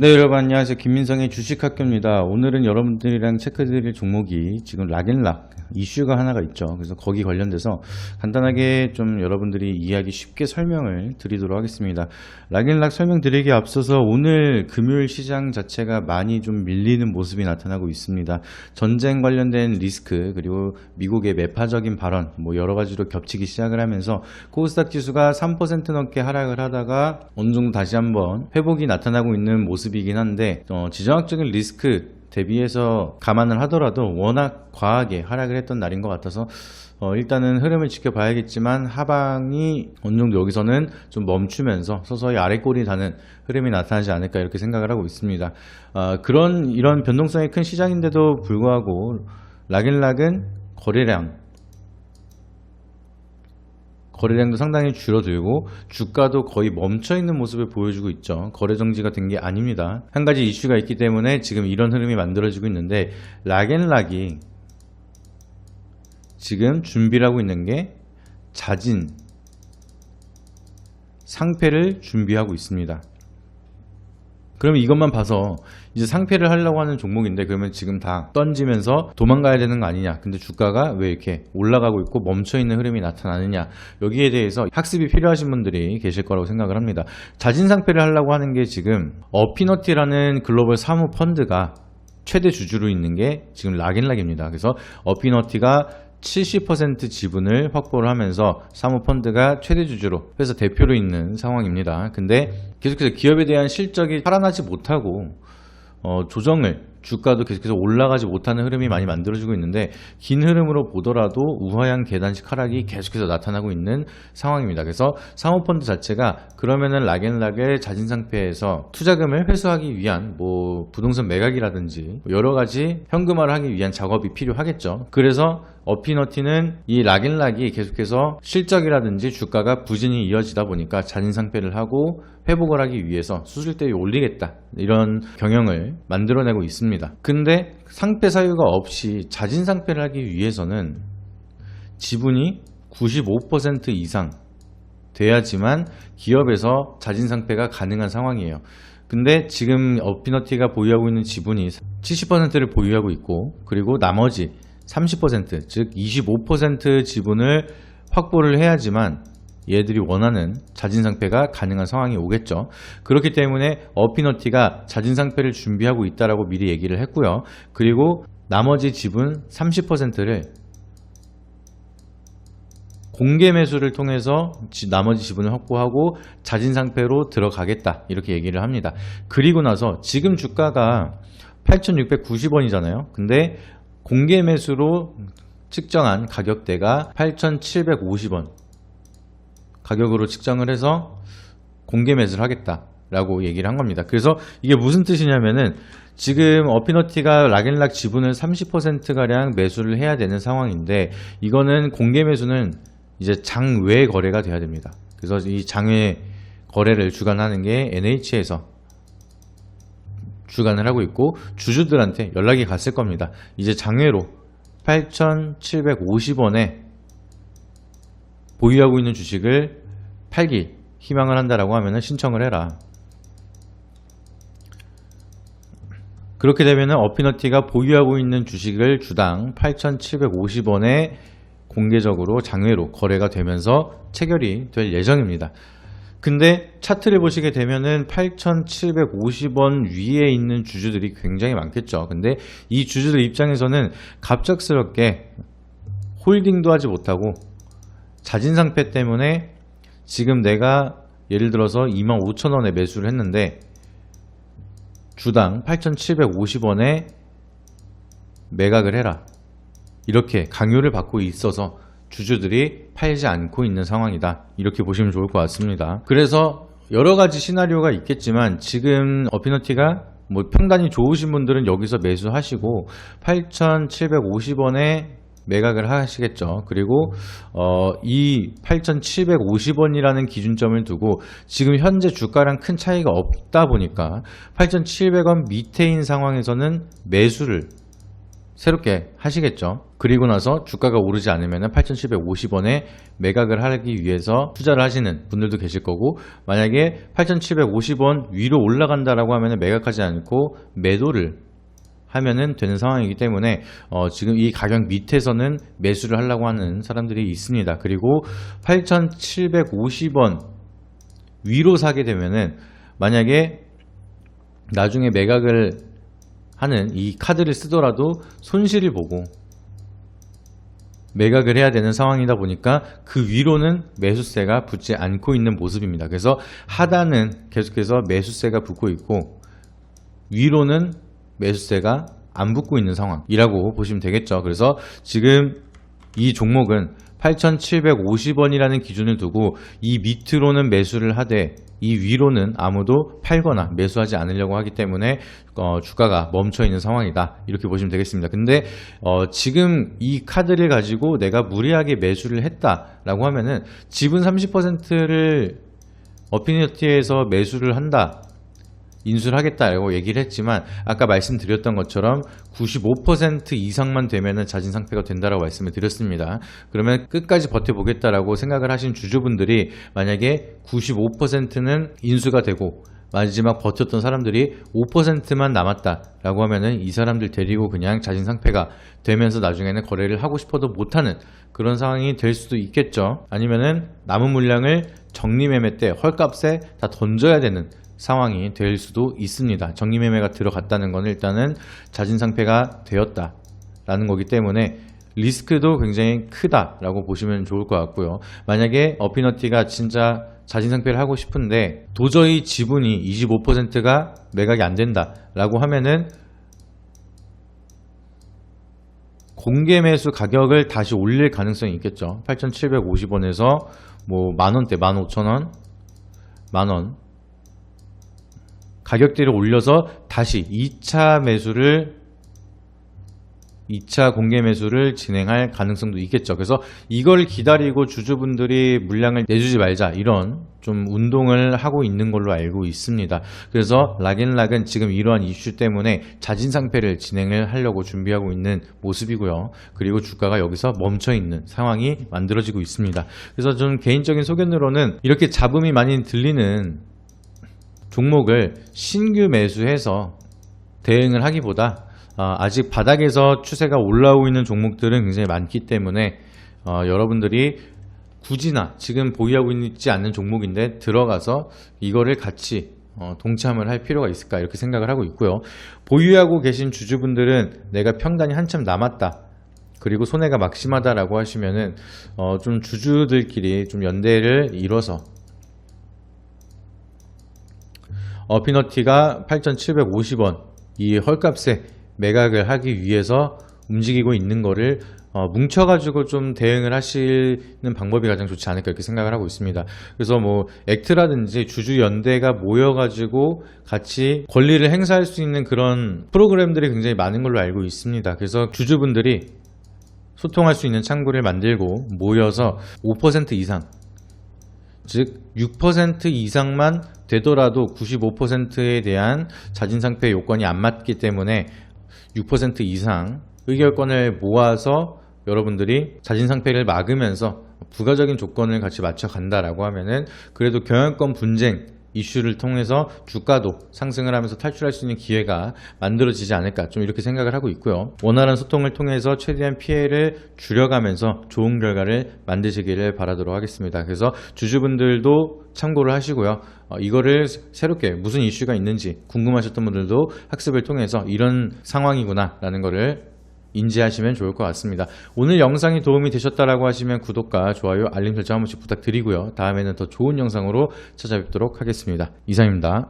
네, 여러분 안녕하세요. 김민성의 주식학교입니다. 오늘은 여러분들이랑 체크드릴 종목이 지금 락앤락 이슈가 하나가 있죠. 그래서 거기 관련돼서 간단하게 좀 여러분들이 이해하기 쉽게 설명을 드리도록 하겠습니다. 락앤락 설명드리기 앞서서 오늘 금요일 시장 자체가 많이 좀 밀리는 모습이 나타나고 있습니다. 전쟁 관련된 리스크 그리고 미국의 매파적인 발언 뭐 여러 가지로 겹치기 시작을 하면서 코스닥 지수가 3% 넘게 하락을 하다가 어느 정도 다시 한번 회복이 나타나고 있는 모습 이긴 한데 어, 지정학적인 리스크 대비해서 감안을 하더라도 워낙 과하게 하락을 했던 날인 것 같아서 어, 일단은 흐름을 지켜봐야겠지만 하방이 어느 정도 여기서는 좀 멈추면서 서서히 아래골이 다는 흐름이 나타나지 않을까 이렇게 생각을 하고 있습니다. 어, 그런 이런 변동성이 큰 시장인데도 불구하고 락앤락은 거래량 거래량도 상당히 줄어들고 주가도 거의 멈춰 있는 모습을 보여주고 있죠. 거래 정지가 된 게 아닙니다. 한 가지 이슈가 있기 때문에 지금 이런 흐름이 만들어지고 있는데 락앤락이 지금 준비를 하고 있는 게 자진 상패를 준비하고 있습니다. 그러면 이것만 봐서 이제 상패를 하려고 하는 종목인데 그러면 지금 다 던지면서 도망가야 되는 거 아니냐. 근데 주가가 왜 이렇게 올라가고 있고 멈춰 있는 흐름이 나타나느냐. 여기에 대해서 학습이 필요하신 분들이 계실 거라고 생각을 합니다. 자진 상패를 하려고 하는 게 지금 어피너티라는 글로벌 사무 펀드가 최대 주주로 있는 게 지금 락앤락입니다. 그래서 어피너티가 70% 지분을 확보를 하면서 사모펀드가 최대 주주로 회사 대표로 있는 상황입니다. 근데 계속해서 기업에 대한 실적이 살아나지 못하고 어, 조정을 주가도 계속해서 올라가지 못하는 흐름이 많이 만들어지고 있는데 긴 흐름으로 보더라도 우하향 계단식 하락이 계속해서 나타나고 있는 상황입니다. 그래서 사모펀드 자체가 그러면은 락앤락의 자진 상태에서 투자금을 회수하기 위한 뭐 부동산 매각이라든지 여러 가지 현금화를 하기 위한 작업이 필요하겠죠. 그래서 어피너티는 이 락앤락이 계속해서 실적이라든지 주가가 부진이 이어지다 보니까 자진 상패를 하고 회복을 하기 위해서 수술 대비 올리겠다 이런 경영을 만들어내고 있습니다. 근데 상패 사유가 없이 자진 상패를 하기 위해서는 지분이 95% 이상 돼야지만 기업에서 자진 상패가 가능한 상황이에요. 근데 지금 어피너티가 보유하고 있는 지분이 70%를 보유하고 있고 그리고 나머지 30%, 즉 25% 지분을 확보를 해야지만 얘들이 원하는 자진 상패가 가능한 상황이 오겠죠. 그렇기 때문에 어피너티가 자진 상패를 준비하고 있다라고 미리 얘기를 했고요. 그리고 나머지 지분 30%를 공개 매수를 통해서 지- 나머지 지분을 확보하고 자진 상패로 들어가겠다 이렇게 얘기를 합니다. 그리고 나서 지금 주가가 8,690원이잖아요. 근데 공개 매수로 측정한 가격대가 8,750원 가격으로 측정을 해서 공개 매수를 하겠다 라고 얘기를 한 겁니다. 그래서 이게 무슨 뜻이냐면은 지금 어피너티가 락앤락 지분을 30%가량 매수를 해야 되는 상황인데 이거는 공개 매수는 이제 장외 거래가 돼야 됩니다. 그래서 이 장외 거래를 주관하는 게 NH에서 주관을 하고 있고 주주들한테 연락이 갔을 겁니다. 이제 장외로 8,750원에 보유하고 있는 주식을 팔기 희망을 한다라고 하면 신청을 해라. 그렇게 되면 어피너티가 보유하고 있는 주식을 주당 8,750원에 공개적으로 장외로 거래가 되면서 체결이 될 예정입니다. 근데 차트를 보시게 되면은 8,750원 위에 있는 주주들이 굉장히 많겠죠. 근데 이 주주들 입장에서는 갑작스럽게 홀딩도 하지 못하고 자진 상패 때문에 지금 내가 예를 들어서 25,000원에 매수를 했는데 주당 8,750원에 매각을 해라. 이렇게 강요를 받고 있어서 주주들이 팔지 않고 있는 상황이다. 이렇게 보시면 좋을 것 같습니다. 그래서 여러 가지 시나리오가 있겠지만 지금 어피너티가 뭐 평단이 좋으신 분들은 여기서 매수하시고 8,750원에 매각을 하시겠죠. 그리고 어, 이 8,750원이라는 기준점을 두고 지금 현재 주가랑 큰 차이가 없다 보니까 8,700원 밑에인 상황에서는 매수를 새롭게 하시겠죠. 그리고 나서 주가가 오르지 않으면 8,750원에 매각을 하기 위해서 투자를 하시는 분들도 계실 거고 만약에 8,750원 위로 올라간다라고 하면 매각하지 않고 매도를 하면은 되는 상황이기 때문에 어, 지금 이 가격 밑에서는 매수를 하려고 하는 사람들이 있습니다. 그리고 8,750원 위로 사게 되면은 만약에 나중에 매각을 하는 이 카드를 쓰더라도 손실을 보고 매각을 해야 되는 상황이다 보니까 그 위로는 매수세가 붙지 않고 있는 모습입니다. 그래서 하단은 계속해서 매수세가 붙고 있고 위로는 매수세가 안 붙고 있는 상황이라고 보시면 되겠죠. 그래서 지금 이 종목은 8,750원이라는 기준을 두고 이 밑으로는 매수를 하되 이 위로는 아무도 팔거나 매수하지 않으려고 하기 때문에 어, 주가가 멈춰 있는 상황이다 이렇게 보시면 되겠습니다. 근데 어, 지금 이 카드를 가지고 내가 무리하게 매수를 했다라고 하면은 지분 30%를 어피니티에서 매수를 한다. 인수를 하겠다라고 얘기를 했지만 아까 말씀드렸던 것처럼 95% 이상만 되면은 자진 상패가 된다라고 말씀을 드렸습니다. 그러면 끝까지 버텨보겠다라고 생각을 하신 주주분들이 만약에 95%는 인수가 되고 마지막 버텼던 사람들이 5%만 남았다라고 하면은 이 사람들 데리고 그냥 자진 상패가 되면서 나중에는 거래를 하고 싶어도 못하는 그런 상황이 될 수도 있겠죠. 아니면은 남은 물량을 정리 매매 때 헐값에 다 던져야 되는 상황이 될 수도 있습니다. 정리매매가 들어갔다는 건 일단은 자진 상패가 되었다라는 거기 때문에 리스크도 굉장히 크다라고 보시면 좋을 것 같고요. 만약에 어피너티가 진짜 자진 상패를 하고 싶은데 도저히 지분이 25%가 매각이 안 된다라고 하면은 공개 매수 가격을 다시 올릴 가능성이 있겠죠. 8,750원에서 뭐 만원대, 15,000원, 만원 가격대를 올려서 다시 2차 매수를 2차 공개 매수를 진행할 가능성도 있겠죠. 그래서 이걸 기다리고 주주분들이 물량을 내주지 말자 이런 좀 운동을 하고 있는 걸로 알고 있습니다. 그래서 락앤락은 지금 이러한 이슈 때문에 자진 상패를 진행을 하려고 준비하고 있는 모습이고요. 그리고 주가가 여기서 멈춰 있는 상황이 만들어지고 있습니다. 그래서 좀 개인적인 소견으로는 이렇게 잡음이 많이 들리는 종목을 신규 매수해서 대응을 하기보다 어, 아직 바닥에서 추세가 올라오고 있는 종목들은 굉장히 많기 때문에 어, 여러분들이 굳이나 지금 보유하고 있지 않는 종목인데 들어가서 이거를 같이 어, 동참을 할 필요가 있을까 이렇게 생각을 하고 있고요. 보유하고 계신 주주분들은 내가 평단이 한참 남았다. 그리고 손해가 막심하다라고 하시면은 어, 좀 주주들끼리 좀 연대를 이뤄서 어 피너티가 8,750원 이 헐값에 매각을 하기 위해서 움직이고 있는 거를 어, 뭉쳐가지고 좀 대응을 하시는 방법이 가장 좋지 않을까 이렇게 생각을 하고 있습니다. 그래서 뭐 액트라든지 주주 연대가 모여가지고 같이 권리를 행사할 수 있는 그런 프로그램들이 굉장히 많은 걸로 알고 있습니다. 그래서 주주분들이 소통할 수 있는 창구를 만들고 모여서 5% 이상 즉 6% 이상만 되더라도 95%에 대한 자진상패 요건이 안 맞기 때문에 6% 이상 의결권을 모아서 여러분들이 자진상패를 막으면서 부가적인 조건을 같이 맞춰 간다라고 하면은 그래도 경영권 분쟁 이슈를 통해서 주가도 상승을 하면서 탈출할 수 있는 기회가 만들어지지 않을까 좀 이렇게 생각을 하고 있고요. 원활한 소통을 통해서 최대한 피해를 줄여가면서 좋은 결과를 만드시기를 바라도록 하겠습니다. 그래서 주주분들도 참고를 하시고요. 어, 이거를 새롭게 무슨 이슈가 있는지 궁금하셨던 분들도 학습을 통해서 이런 상황이구나 라는 거를 인지하시면 좋을 것 같습니다. 오늘 영상이 도움이 되셨다라고 하시면 구독과 좋아요, 알림 설정 한 번씩 부탁드리고요. 다음에는 더 좋은 영상으로 찾아뵙도록 하겠습니다. 이상입니다.